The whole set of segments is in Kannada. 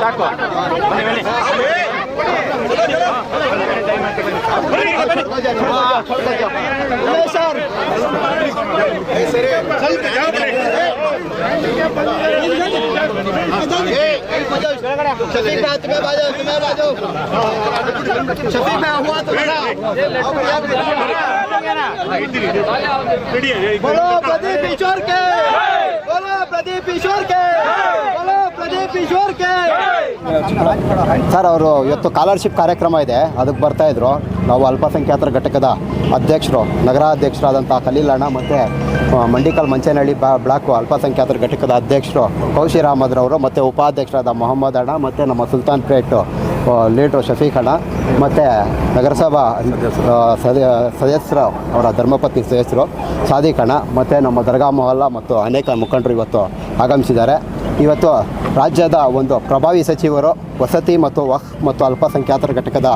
ಸಾಕು ಸರ್ शफीक भाई तुम्हें बाजो तुम्हें बाजो शफीक भाई हुआ तो बोलो, प्रदीप ईश्वर के। बोलो, प्रदीप ईश्वर के। बोलो, प्रदीप ईश्वर के। ಸರ್, ಅವರು ಇವತ್ತು ಸ್ಕಾಲರ್ಶಿಪ್ ಕಾರ್ಯಕ್ರಮ ಇದೆ. ಅದಕ್ಕೆ ಬರ್ತಾ ಇದ್ರು. ನಾವು ಅಲ್ಪಸಂಖ್ಯಾತರ ಘಟಕದ ಅಧ್ಯಕ್ಷರು ನಗರಾಧ್ಯಕ್ಷರಾದಂಥ ಕಲೀಲಣ್ಣ ಮತ್ತು ಮಂಡಿಕಲ್ ಮಂಚೇನಹಳ್ಳಿ ಬ್ಲಾಕು ಅಲ್ಪಸಂಖ್ಯಾತರ ಘಟಕದ ಅಧ್ಯಕ್ಷರು ಕೌಶಿರ್ ರಾಮದ್ರವರು ರವರು ಮತ್ತು ಉಪಾಧ್ಯಕ್ಷರಾದ ಮೊಹಮ್ಮದ್ ಅಣ್ಣ ಮತ್ತು ನಮ್ಮ ಸುಲ್ತಾನ್ ಪೇಟ್ ಲೀಡ್ರು ಶಫೀಕ್ ಅಣ್ಣ ಮತ್ತು ನಗರಸಭಾ ಸದಸ್ಯರು, ಅವರ ಧರ್ಮಪತ್ನಿ ಸದಸ್ಯರು ಸಾದಿಕ್ ಅಣ್ಣ ಮತ್ತು ನಮ್ಮ ದರ್ಗಾ ಮೊಹಲ್ಲ ಮತ್ತು ಅನೇಕ ಮುಖಂಡರು ಇವತ್ತು ಆಗಮಿಸಿದ್ದಾರೆ. ಇವತ್ತು ರಾಜ್ಯದ ಒಂದು ಪ್ರಭಾವಿ ಸಚಿವರು ವಸತಿ ಮತ್ತು ವಕ್ ಮತ್ತು ಅಲ್ಪಸಂಖ್ಯಾತರ ಘಟಕದ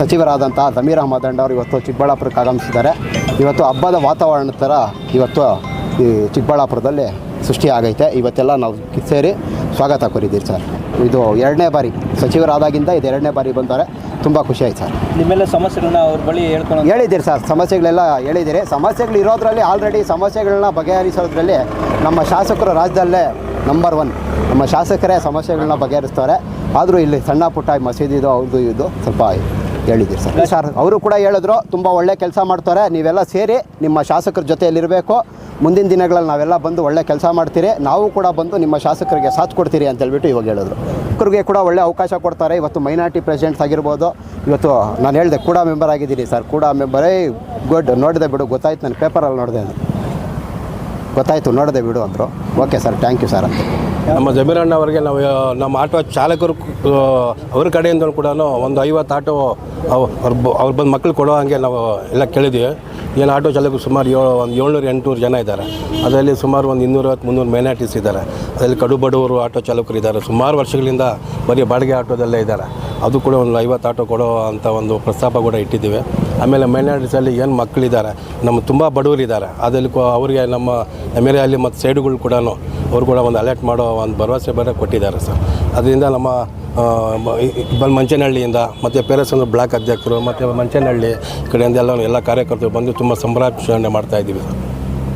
ಸಚಿವರಾದಂಥ ಜಮೀರ್ ಅಹಮದ್ ಅಂಡ್ ಅವರು ಇವತ್ತು ಚಿಕ್ಕಬಳ್ಳಾಪುರಕ್ಕೆ ಆಗಮಿಸಿದ್ದಾರೆ. ಇವತ್ತು ಹಬ್ಬದ ವಾತಾವರಣ ಥರ ಇವತ್ತು ಈ ಚಿಕ್ಕಬಳ್ಳಾಪುರದಲ್ಲಿ ಸೃಷ್ಟಿ ಆಗೈತೆ ಇವತ್ತೆಲ್ಲ ನಾವು ಸೇರಿ ಸ್ವಾಗತ ಕೋರಿದ್ದೀರಿ ಸರ್. ಇದು ಎರಡನೇ ಬಾರಿ ಸಚಿವರಾದಾಗಿಂದ ಇದು ಎರಡನೇ ಬಾರಿ ಬಂದರೆ ತುಂಬ ಖುಷಿ ಆಯ್ತು ಸರ್. ನಿಮ್ಮೆಲ್ಲ ಸಮಸ್ಯೆಗಳನ್ನ ಅವ್ರ ಬಳಿ ಹೇಳ್ಕೊಂಡು ಹೇಳಿದ್ದೀರಿ ಸರ್. ಸಮಸ್ಯೆಗಳೆಲ್ಲ ಹೇಳಿದ್ದೀರಿ. ಸಮಸ್ಯೆಗಳು ಇರೋದ್ರಲ್ಲಿ ಆಲ್ರೆಡಿ ಸಮಸ್ಯೆಗಳನ್ನ ಬಗೆಹರಿಸೋದ್ರಲ್ಲಿ ನಮ್ಮ ಶಾಸಕರು ರಾಜ್ಯದಲ್ಲೇ ನಂಬರ್ ಒನ್ ನಮ್ಮ ಶಾಸಕರೇ ಸಮಸ್ಯೆಗಳನ್ನ ಬಗೆಹರಿಸ್ತಾರೆ. ಆದರೂ ಇಲ್ಲಿ ಸಣ್ಣ ಪುಟ್ಟ ಮಸೀದಿದು ಅವ್ರದ್ದು ಇದು ಸ್ವಲ್ಪ ಹೇಳಿದ್ದೀರಿ ಸರ್. ಸರ್ ಅವರು ಕೂಡ ಹೇಳಿದ್ರು, ತುಂಬ ಒಳ್ಳೆ ಕೆಲಸ ಮಾಡ್ತಾರೆ. ನೀವೆಲ್ಲ ಸೇರಿ ನಿಮ್ಮ ಶಾಸಕರ ಜೊತೆಯಲ್ಲಿರಬೇಕು. ಮುಂದಿನ ದಿನಗಳಲ್ಲಿ ನಾವೆಲ್ಲ ಬಂದು ಒಳ್ಳೆ ಕೆಲಸ ಮಾಡ್ತೀರಿ. ನಾವು ಕೂಡ ಬಂದು ನಿಮ್ಮ ಶಾಸಕರಿಗೆ ಸಾಥ್ ಕೊಡ್ತೀರಿ ಅಂತ ಹೇಳ್ಬಿಟ್ಟು ಇವಾಗ ಹೇಳಿದ್ರು. ಕುರಿಗೆ ಕೂಡ ಒಳ್ಳೆ ಅವಕಾಶ ಕೊಡ್ತಾರೆ. ಇವತ್ತು ಮೈನಾರಿಟಿ ಪ್ರೆಸಿಡೆಂಟ್ಸ್ ಆಗಿರ್ಬೋದು. ಇವತ್ತು ನಾನು ಹೇಳಿದೆ, ಕೂಡ ಮೆಂಬರ್ ಆಗಿದ್ದೀನಿ ಸರ್. ಕೂಡ ಮೆಂಬರೇ ಗುಡ್, ನೋಡಿದೆ ಬಿಡು, ಗೊತ್ತಾಯ್ತು, ನಾನು ಪೇಪರಲ್ಲಿ ನೋಡಿದೆ ಗೊತ್ತಾಯ್ತು, ನೋಡಿದೆ ಬಿಡು ಅಂದರು. Okay sir thank you sir ಅಂತ. ನಮ್ಮ ಜಮೀರಣ್ಣ ಅವರಿಗೆ ನಾವು ನಮ್ಮ ಆಟೋ ಚಾಲಕರು ಅವ್ರ ಕಡೆಯಿಂದ ಕೂಡ ಒಂದು ಐವತ್ತು ಆಟೋ ಅವ್ರು ಬಂದು ಮಕ್ಕಳು ಕೊಡೋ ಹಾಗೆ ನಾವು ಎಲ್ಲ ಕೇಳಿದ್ವಿ. ಏನು ಆಟೋ ಚಾಲಕರು ಸುಮಾರು ಏಳು, ಒಂದು ಏಳ್ನೂರು, ಎಂಟುನೂರು ಜನ ಇದ್ದಾರೆ. ಅದರಲ್ಲಿ ಸುಮಾರು ಒಂದು ಇನ್ನೂರೈವತ್ತು, ಮುನ್ನೂರು ಮೈನಾರಿಟೀಸ್ ಇದ್ದಾರೆ. ಅದರಲ್ಲಿ ಕಡು ಬಡವರು ಆಟೋ ಚಾಲಕರು ಇದ್ದಾರೆ. ಸುಮಾರು ವರ್ಷಗಳಿಂದ ಬರೀ ಬಾಡಿಗೆ ಆಟೋದಲ್ಲೇ ಇದ್ದಾರೆ. ಅದು ಕೂಡ ಒಂದು ಐವತ್ತು ಆಟೋ ಕೊಡೋ ಅಂತ ಒಂದು ಪ್ರಸ್ತಾಪ ಕೂಡ ಇಟ್ಟಿದ್ದೀವಿ. ಆಮೇಲೆ ಮೈನಾರಿಟೀಸಲ್ಲಿ ಏನು ಮಕ್ಕಳಿದ್ದಾರೆ, ನಮ್ಮ ತುಂಬ ಬಡವರಿದ್ದಾರೆ, ಅದರಲ್ಲಿ ಅವರಿಗೆ ನಮ್ಮ ಎಮ್ಮೆರೆಯಲ್ಲಿ ಮತ್ತು ಸೈಡುಗಳು ಕೂಡ ಅವ್ರು ಕೂಡ ಒಂದು ಅಲರ್ಟ್ ಮಾಡೋ ಒಂದು ಭರವಸೆ ಬೇರೆ ಕೊಟ್ಟಿದ್ದಾರೆ ಸರ್. ಅದರಿಂದ ನಮ್ಮ ಬಂದು ಮಂಚನಹಳ್ಳಿಯಿಂದ ಮತ್ತು ಪೇರಸಂದ್ರ ಬ್ಲಾಕ್ ಅಧ್ಯಕ್ಷರು, ಮತ್ತು ಮಂಚನಹಳ್ಳಿ ಕಡೆಯಿಂದ ಎಲ್ಲ ಎಲ್ಲ ಕಾರ್ಯಕರ್ತರು ಬಂದು ತುಂಬ ಸಂಭ್ರಮಾಚರಣೆ ಮಾಡ್ತಾ ಇದ್ದೀವಿ